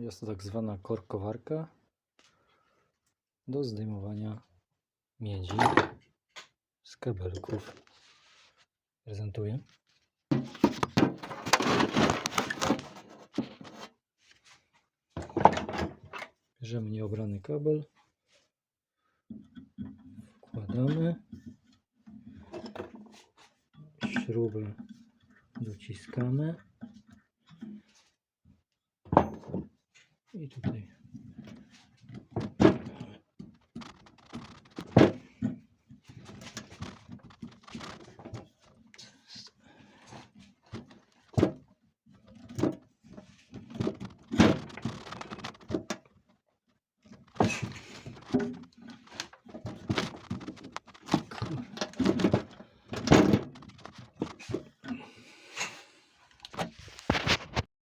Jest to tak zwana korkowarka do zdejmowania miedzi z kabelków. Prezentuję. Bierzemy nieobrany kabel, wkładamy, śrubę dociskamy Il tout. Thank.